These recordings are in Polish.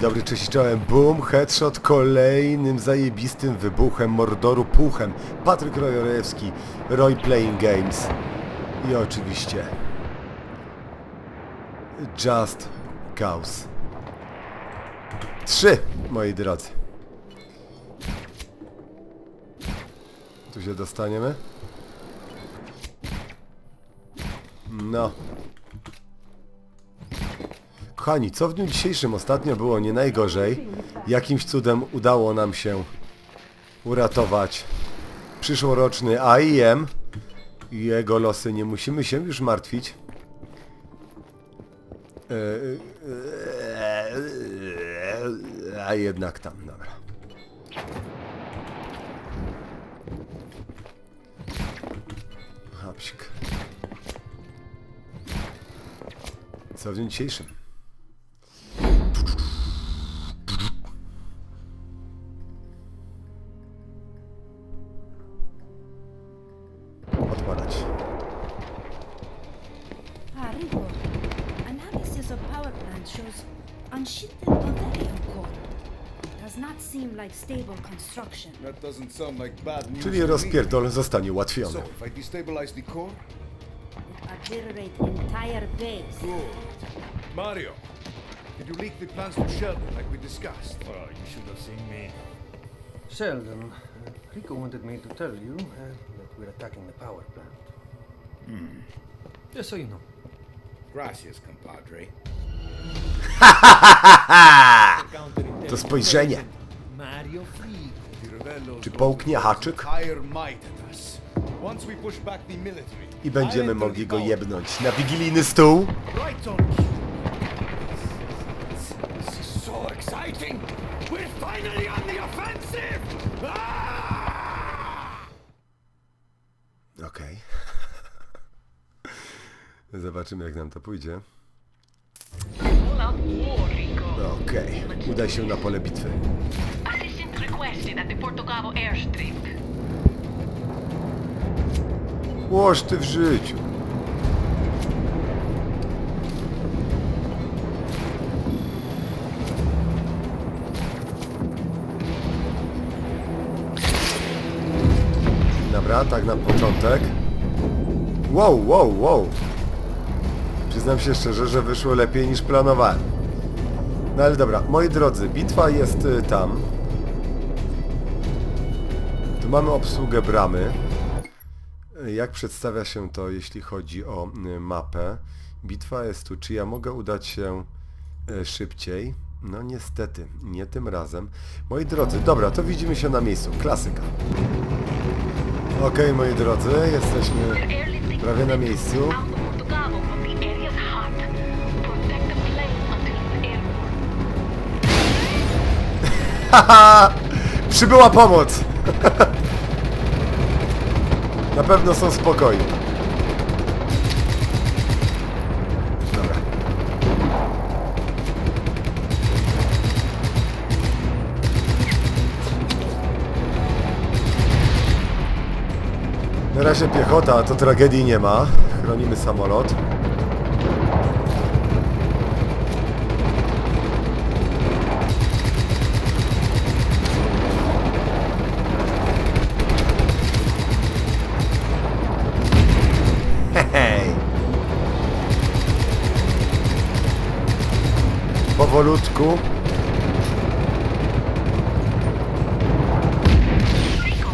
dobry, cześć, czołem. Boom, headshot kolejnym zajebistym wybuchem Mordoru puchem. Patryk Rojorewski, Roy Playing Games. I oczywiście Just Cause. Trzy, moi drodzy. Tu się dostaniemy? No. Kochani, co w dniu dzisiejszym ostatnio było nie najgorzej. Jakimś cudem udało nam się uratować przyszłoroczny AIM i jego losy. Nie musimy się już martwić. A jednak tam, dobra. Hapsik. Co w dniu dzisiejszym? Stable construction. That doesn't sound like bad news. Czyli to me. rozpierdol zostanie So, if I destabilize the core, It obliterate entire base. good. Mario, did you leak the plans to Sheldon like we discussed? Oh, you should have seen me. Sheldon, uh, Rico wanted me to tell you uh, that we're attacking the power plant. Just so you know. Gracias, compadre. To spojrzenie. Back the military, I będziemy mogli go jebnąć na wigilijny stół. Ah! Okej. Zobaczymy jak nam to pójdzie. Okej. Udaj się na pole bitwy. At the Porto Cabo airstrip. Ty w życiu. Dobra, tak na początek. Wow, wow, wow. Przyznam się szczerze, że wyszło lepiej niż planowałem. No ale dobra, moi drodzy, bitwa jest y, tam. Mamy obsługę bramy. Jak przedstawia się to, jeśli chodzi o y, mapę? Bitwa jest tu. Czy ja mogę udać się y, szybciej? No niestety, nie tym razem. Moi drodzy, dobra, to widzimy się na miejscu. Klasyka. Okej, moi drodzy, jesteśmy prawie na miejscu. out of Porto Cabo, but the area's hot. Protect the plane until it's airborne. Haha! Przybyła pomoc! Na pewno są spokojni. Na razie piechota, to tragedii nie ma. Chronimy samolot. Powolutku.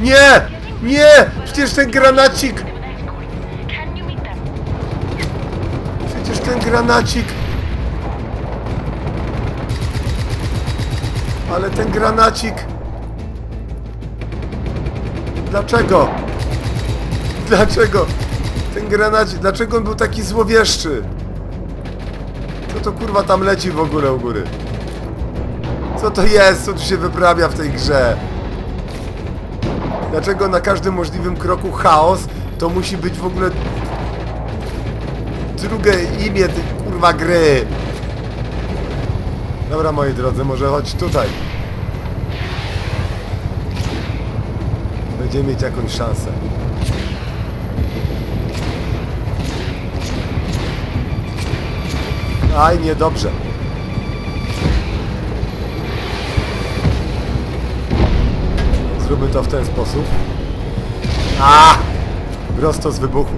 Nie! Nie! Przecież ten granacik! Przecież ten granacik! Ale ten granacik! Dlaczego? Dlaczego? Ten granacik, dlaczego on był taki złowieszczy? Co to kurwa tam leci w ogóle u góry? Co to jest? Co tu się wyprawia w tej grze? Dlaczego na każdym możliwym kroku chaos to musi być w ogóle drugie imię tej kurwa gry. Dobra moi drodzy, może chodź tutaj. Będziemy mieć jakąś szansę. Aj, niedobrze. Zróbmy to w ten sposób. A! Prosto z wybuchu.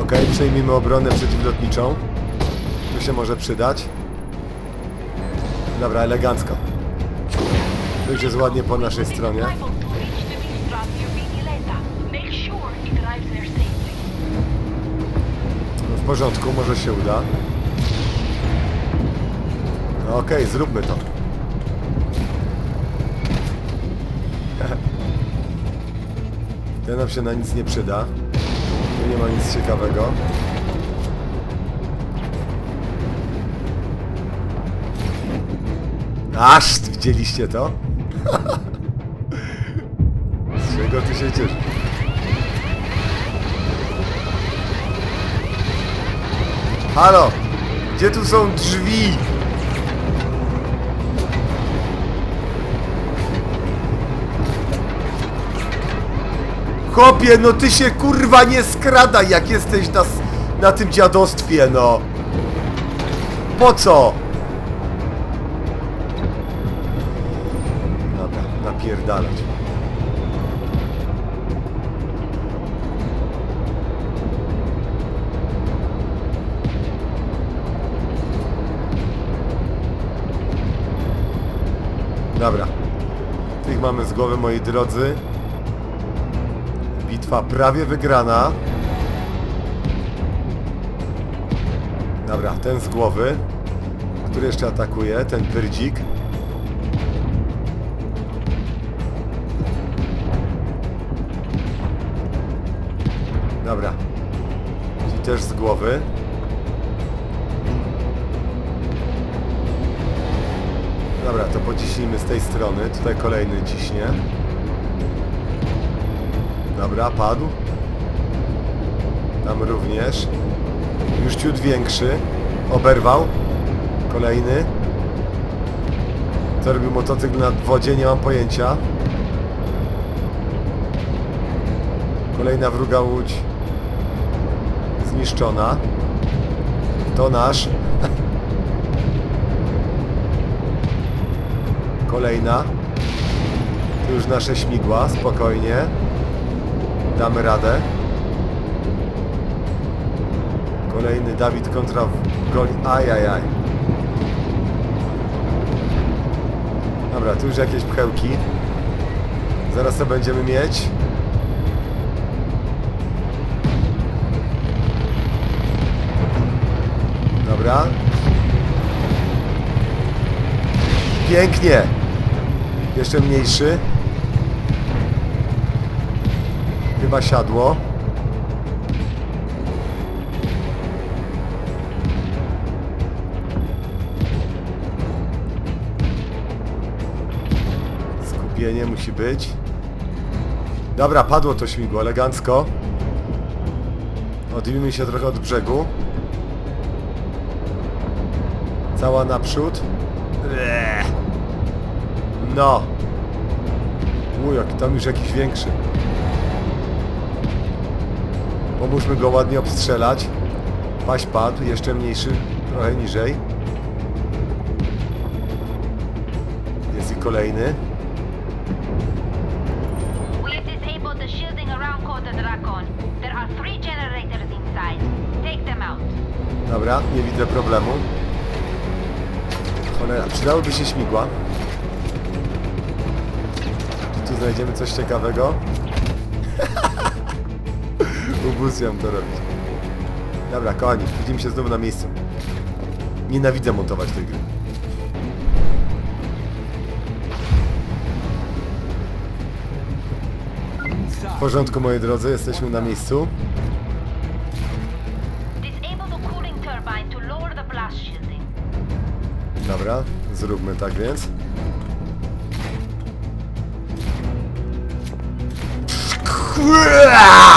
Ok, przejmijmy obronę przeciwlotniczą. Tu się może przydać. Dobra, elegancko. Tu już jest ładnie po naszej stronie. W porządku, może się uda. No Okej, zróbmy to. Ten nam się na nic nie przyda. Tu nie ma nic ciekawego. Aż, widzieliście to? Z czego ty się cieszysz? Halo! Gdzie tu są drzwi? Chłopie, no ty się kurwa nie skradaj, jak jesteś na, na tym dziadostwie, no. Po co? Dobra, napierdalać. Dobra. Tych mamy z głowy, moi drodzy. Bitwa prawie wygrana. Dobra, ten z głowy. Który jeszcze atakuje? Ten pyrdzik. Dobra. Ci też z głowy. Dobra, to pociśnijmy z tej strony. Tutaj kolejny ciśnie. Dobra, padł. Tam również. Już ciut większy. Oberwał. Kolejny. Co robił motocykl na wodzie? Nie mam pojęcia. Kolejna wroga łódź. Zniszczona. To nasz. Kolejna. Tu już nasze śmigła, spokojnie. Damy radę. Kolejny Dawid kontra goni. Ajajaj. Dobra, tu już jakieś pchełki. Zaraz to będziemy mieć. Dobra. Pięknie. Jeszcze mniejszy. Chyba siadło. Skupienie musi być. Dobra, padło to śmigło, elegancko. Odbijmy się trochę od brzegu. Cała naprzód. Eee. No. Uj, jaki tam już jakiś większy. Pomóżmy go ładnie obstrzelać. Paś padł, jeszcze mniejszy, trochę niżej. Jest i kolejny. Dobra, nie widzę problemu. Cholera, przydałyby się śmigła. Tu znajdziemy coś ciekawego? Ubóstwiam to robić. Dobra, kochani, widzimy się znowu na miejscu. Nienawidzę montować tej gry. W porządku, moi drodzy, jesteśmy na miejscu. Dobra, zróbmy tak więc. Kurwa!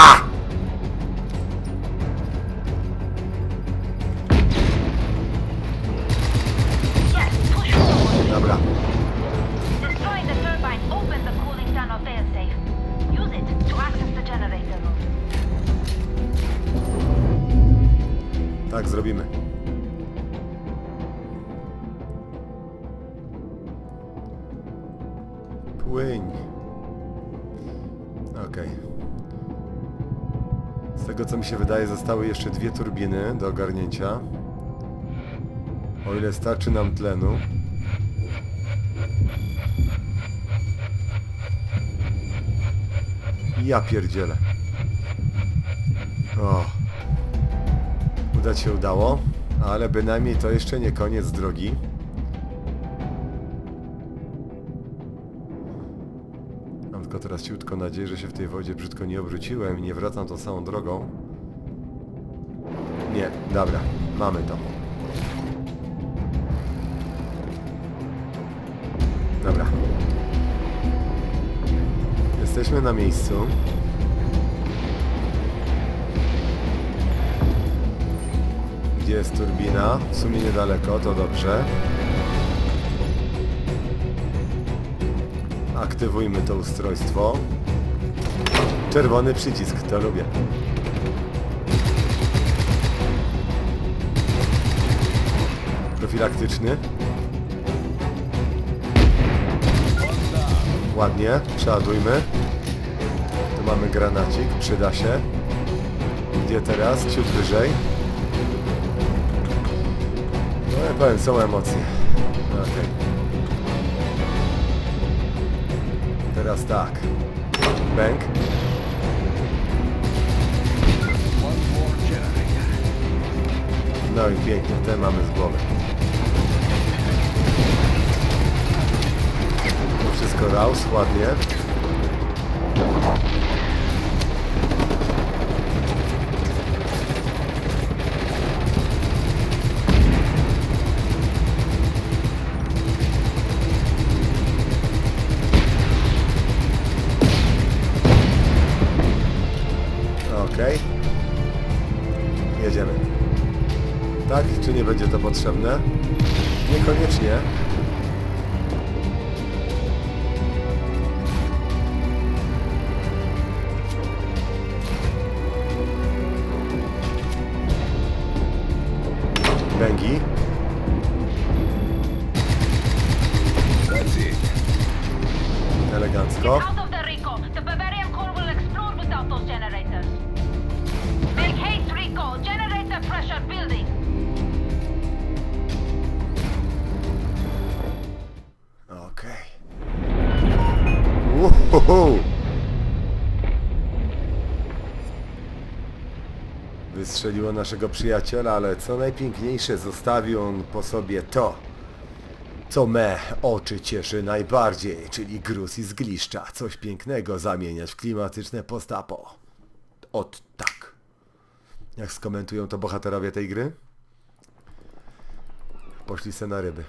Zostały jeszcze dwie turbiny do ogarnięcia. O ile starczy nam tlenu. Ja pierdzielę. O. Udać się udało, ale bynajmniej to jeszcze nie koniec drogi. Mam tylko teraz ciutko nadzieję, że się w tej wodzie brzydko nie obróciłem i nie wracam tą samą drogą. Nie, dobra, mamy to. Dobra. Jesteśmy na miejscu. Gdzie jest turbina? W sumie niedaleko, to dobrze. Aktywujmy to ustrojstwo. Czerwony przycisk, to lubię. Profilaktyczny. Ładnie, przeładujmy. Tu mamy granacik, przyda się. Gdzie teraz? Ciut wyżej. No ja powiem, są emocje. Okej. Teraz tak. Bęk. No i pięknie, te mamy z głowy. Wszystko raus, ładnie. Okej. Jedziemy. Tak? Czy nie będzie to potrzebne? Niekoniecznie. Uhuhu. Wystrzeliło naszego przyjaciela, ale co najpiękniejsze zostawił on po sobie to, co me oczy cieszy najbardziej, czyli gruz i zgliszcza. Coś pięknego zamieniać w klimatyczne postapo. Ot tak. Jak skomentują to bohaterowie tej gry? Poszli se na ryby.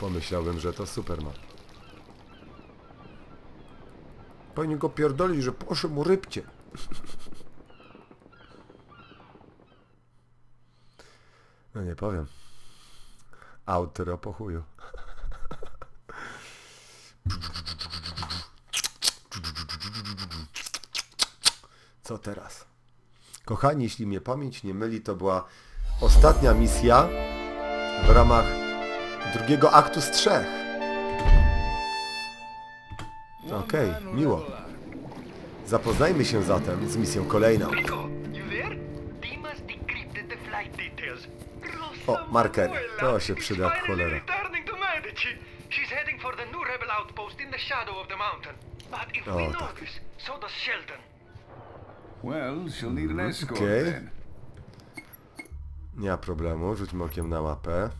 Pomyślałbym, że to Superman. Powinien go pierdolić, że proszę mu rybcie. No nie powiem. Outro po chuju. Co teraz? Kochani, jeśli mnie pamięć nie myli, to była ostatnia misja w ramach drugiego aktu z trzech. Okej, miło. Zapoznajmy się zatem z misją kolejną. O, marker. To się przyda cholera. She's heading for the new rebel outpost in the shadow of the mountain. But if we know tak. this, so does Sheldon. Well, she'll need an escort okay. then. Nie ma problemu, rzućmy okiem na mapę.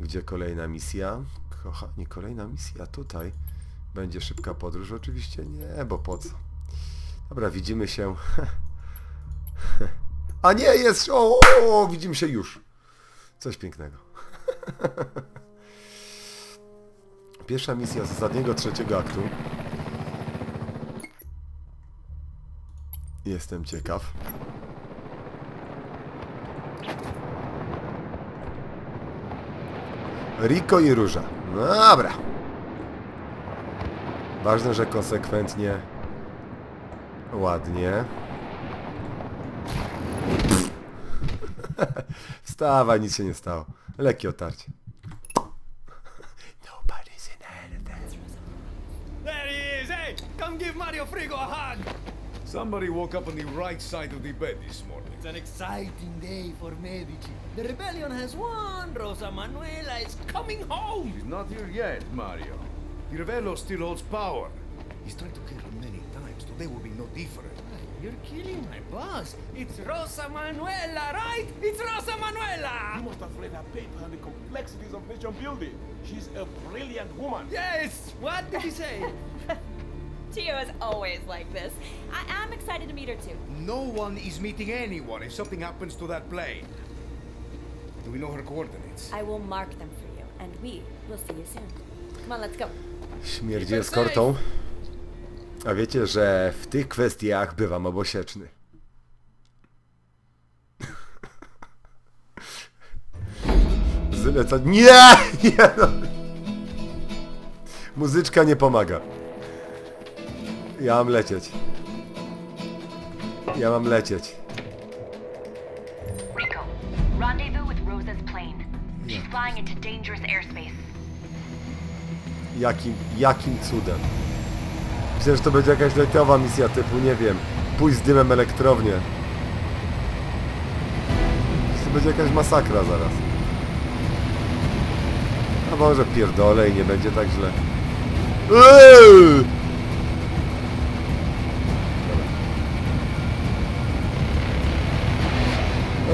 Gdzie kolejna misja? Kochani, kolejna misja tutaj. Będzie szybka podróż? Oczywiście nie, bo po co? Dobra, widzimy się. A nie, jest! O, widzimy się już. Coś pięknego. Pierwsza misja z ostatniego trzeciego aktu. Jestem ciekaw. Rico i Róża. No dobra. Ważne, że konsekwentnie. Ładnie. Wstawaj, nic się nie stało. Lekkie otarcie. Nobody's in. There he is! Hey, come give Mario Frigo a hug! Somebody woke up on the right side of the bed this morning. It's an exciting day for Medici. The rebellion has won. Rosa Manuela is coming home. She's not here yet, Mario. The Revello still holds power. He's tried to kill her many times. Today will be no different. You're killing my boss. It's Rosa Manuela, right? It's Rosa Manuela. You must have read her paper on the complexities of nation building. She's a brilliant woman. Yes. What did he say? Tio is always like this. I am excited to meet her too. No one is meeting anyone if something happens to that plane. Do we know her coordinates? I will mark them for you, and we will see you soon. Come on, let's go. Śmierdzi eskortą. A wiecie, że w tych kwestiach bywam obosieczny. Zleca... Nie! Nie no. Muzyczka nie pomaga. Ja mam lecieć. Ja mam lecieć. Rico, rendezvous with Rosa's plane. She's flying into dangerous airspace. Jakim, jakim cudem? Myślę, że to będzie jakaś lejtowa misja typu, nie wiem, pójść z dymem elektrownię. To będzie jakaś masakra zaraz. A może pierdolę i nie będzie tak źle. Eee! Dobra. Okej.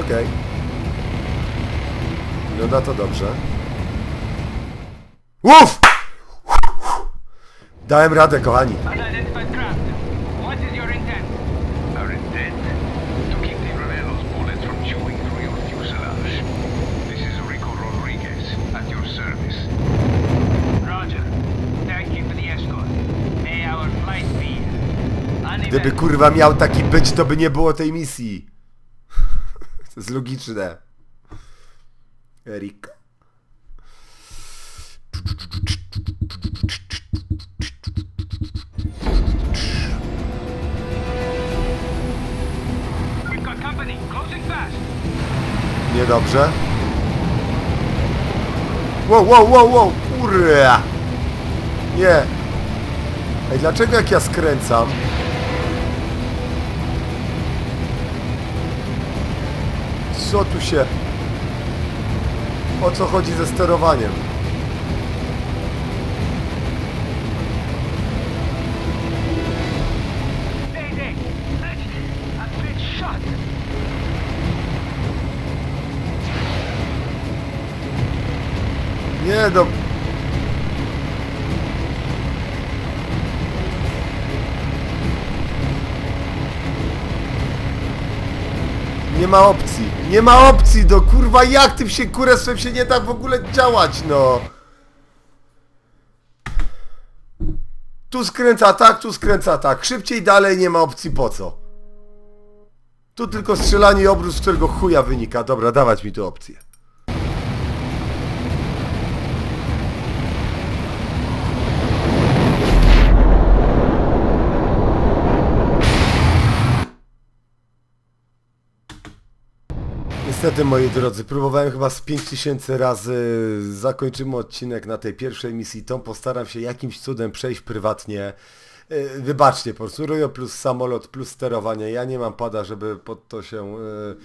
Wygląda to dobrze. Uff! Dałem radę, kochani. Unidentified craft. What is your intent? Our intent? To keep the Revello's bullets from chewing through your fuselage. This is Rico Rodriguez, at your service. Roger. Thank you for the escort. May our flight be Gdyby kurwa miał taki być, to by nie było tej misji. Jest logiczne. Fast. Niedobrze. Wow, wow, wow, wow, kurwa. Nie. Ej, dlaczego jak ja skręcam? Co tu się... O co chodzi ze sterowaniem? Nie no... ma opcji. Nie ma opcji, no kurwa jak tym się kurestwem się nie da w ogóle działać, no. Tu skręca tak, tu skręca tak. Szybciej dalej nie ma opcji po co. Tu tylko strzelanie i obrót, z którego chuja wynika. Dobra, dawać mi tu opcję. Niestety, moi drodzy, próbowałem chyba z 5000 razy. Zakończymy odcinek na tej pierwszej misji. Tą postaram się jakimś cudem przejść prywatnie. E, Wybaczcie, po prostu plus samolot plus sterowanie. Ja nie mam pada, żeby pod to się mm,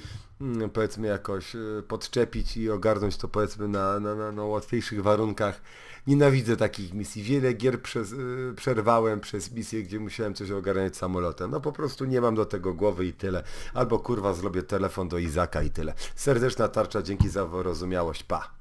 powiedzmy jakoś e, podczepić i ogarnąć to powiedzmy na, na, na, na łatwiejszych warunkach. Nienawidzę takich misji. Wiele gier przez, y, przerwałem przez misję, gdzie musiałem coś ogarniać samolotem. No po prostu nie mam do tego głowy i tyle. Albo kurwa zrobię telefon do Izaka i tyle. Serdeczna tarcza, dzięki za wyrozumiałość. Pa!